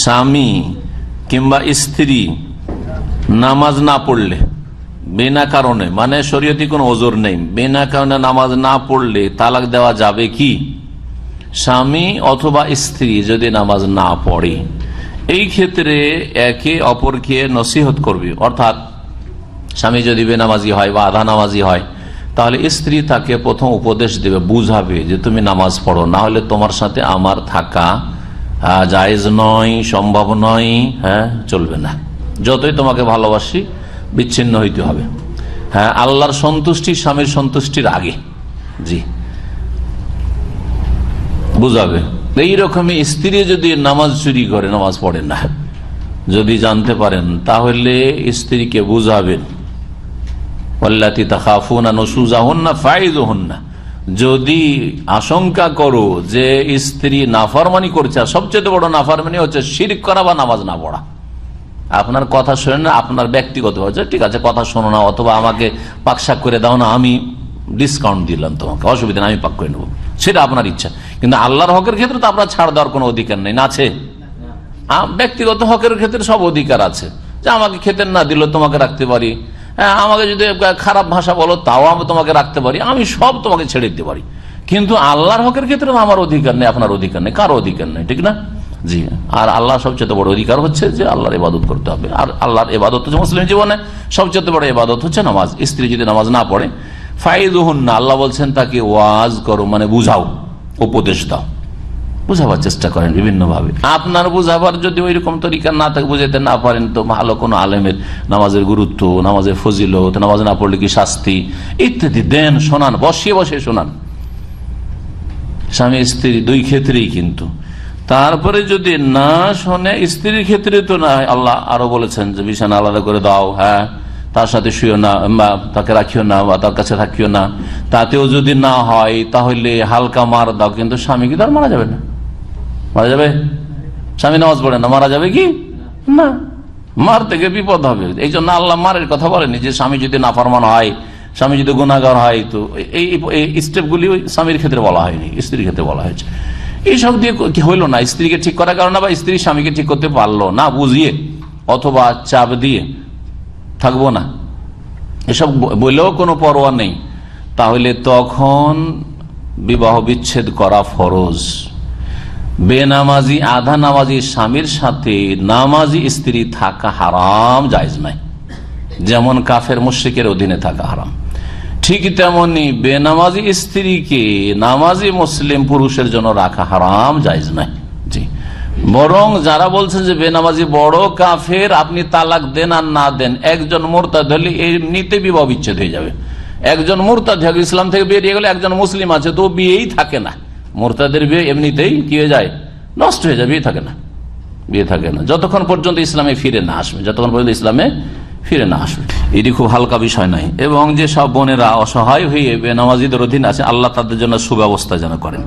স্বামী কিংবা স্ত্রী নামাজ না পড়লে, বিনা কারণে মানে শরীয়তি কোনো ওজোর নেই, বিনা কারণে নামাজ না পড়লে তালাক দেওয়া যাবে কি? স্বামী অথবা স্ত্রী যদি নামাজ না পড়ে, এই ক্ষেত্রে একে অপরকে নসিহত করবে। অর্থাৎ স্বামী যদি বেনামাজি হয় বা আধা নামাজি হয়, তাহলে স্ত্রী তাকে প্রথম উপদেশ দেবে, বুঝাবে যে তুমি নামাজ পড়ো না হলে তোমার সাথে আমার থাকা জায়েজ নয়, সম্ভব নয় হ্যাঁ চলবে না। যতই তোমাকে ভালোবাসি, বিচ্ছিন্ন হইতে হবে। হ্যাঁ আল্লাহর সন্তুষ্টি স্বামীর সন্তুষ্টির আগে। জি। বুঝাবে? এইরকমই স্ত্রী যদি নামাজ চুরি করে, নামাজ পড়ে না, যদি জানতে পারেন, তাহলে স্ত্রীকে বুঝাবেন। পল্লাতি তাকাফুনা হন ফাইজহন্না। যদি আশঙ্কা করো যে স্ত্রী নাফরমানি করছে সবচেয়ে বড় নাফরমানি হচ্ছে শিরিক করা বা নামাজ না পড়া। আপনার কথা শোনেন না, আপনার ব্যক্তিগত হচ্ছে ঠিক আছে, কথা শোনো না, অথবা আমাকে পাকশাক করে দাও না, আমি ডিসকাউন্ট দিলাম তোমাকে, অসুবিধা আমি পাক করে নেব। সেটা আপনার ইচ্ছা। কিন্তু আল্লাহর হকের ক্ষেত্রে তো আপনার ছাড় দেওয়ার কোনো অধিকার নেই, না আছে? ব্যক্তিগত হকের ক্ষেত্রে সব অধিকার আছে। যে আমাকে খেতে না দিল তোমাকে রাখতে পারি। আমাকে যদি খারাপ ভাষা বলো, তাও আমি তোমাকে রাখতে পারি, আমি সব তোমাকে ছেড়ে দিতে পারি। কিন্তু আল্লাহর হকের ক্ষেত্রে আমার অধিকার নেই, আপনার অধিকার নেই, কারও অধিকার নেই, ঠিক না? জি আর আল্লাহ সবচেয়ে বড় অধিকার হচ্ছে যে আল্লাহর ইবাদত করতে হবে। আর আল্লাহর ইবাদত হচ্ছে মুসলিম জীবনে সবচেয়ে বড় ইবাদত হচ্ছে নামাজ। স্ত্রী যদি নামাজ না পড়ে ফাইদুহুন না আল্লাহ বলছেন তাকে ওয়াজ করো মানে বুঝাও, উপদেশ দাও। বুঝাবার চেষ্টা করেন বিভিন্ন ভাবে আপনার বুঝাবার যদি ওই রকম তরিকা না থাকে বুঝাতে না পারেন, তো ভালো কোনো আলেমের নামাজের গুরুত্ব, নামাজের ফজিলত, নামাজ না পড়লে কি শাস্তি ইত্যাদি দেন, শোনান, বসিয়ে বসে শোনান। স্বামী স্ত্রী দুই ক্ষেত্রেই কিন্তু। তারপরে যদি না শোনে, স্ত্রীর ক্ষেত্রে তো না আল্লাহ আরও বলেছেন যে, বিছানা আলাদা করে দাও হ্যাঁ তার সাথে শুয়েও না, বা তাকে রাখিও না, বা তার কাছে থাকিও না। তাতেও যদি না হয়, তাহলে হালকা মার দাও, কিন্তু স্বামী কি তার মারা যাবে না? মারা যাবে? স্বামী নামাজ পড়ে না, মারা যাবে কি? না। মার থেকে বিপদ হবে। এই জন্য আল্লাহ মারের কথা বলেনি যে স্বামী যদি না নাফরমান হয়, স্বামী যদি গুণাগার হয়, তো এই স্টেপগুলি স্বামীর ক্ষেত্রে বলা হয়নি, স্ত্রীর ক্ষেত্রে বলা হয়েছে। এইসব দিয়ে কি হইল না? স্ত্রীকে ঠিক করার কারণে বা স্ত্রী স্বামীকে ঠিক করতে পারল না, বুঝিয়ে অথবা চাপ দিয়ে থাকব না। এসব বলেও কোনো পরোয়া নেই। তাহলে তখন বিবাহ বিচ্ছেদ করা ফরজ। বেনামাজি আধা নামাজি স্বামীর সাথে নামাজি স্ত্রী থাকা হারাম, জায়জ নাই। যেমন কাফের মুশ্রিকের অধীনে থাকা হারাম। ঠিক তেমনি বেনামাজি স্ত্রীকে নামাজি মুসলিম পুরুষের জন্য রাখা হারাম, জায়জ নাই। জি। বরং যারা বলছেন যে বেনামাজি বড় কাফের, আপনি তালাক দেন আর না দেন, একজন মোরতাদ হলে এমনিতে বিবাহ বিচ্ছেদ হয়ে যাবে। একজন মোরতাদ ইসলাম থেকে বেরিয়ে গেলে একজন মুসলিম আছে, তো বিয়েই থাকে না। মোরতাদের বিয়ে এমনিতেই কি হয়ে যায়? নষ্ট হয়ে যায়, বিয়ে থাকে না। বিয়ে থাকে না। যতক্ষণ পর্যন্ত ইসলামে ফিরে না আসবে, যতক্ষণ পর্যন্ত ইসলামে ফিরে না আসবে। এটি খুব হালকা বিষয় নয়। এবং যে সব বোনেরা অসহায় হয়ে বেনামাজিদের অধীন আছে, আল্লাহ তাদের জন্য সুব্যবস্থা যেন করেন।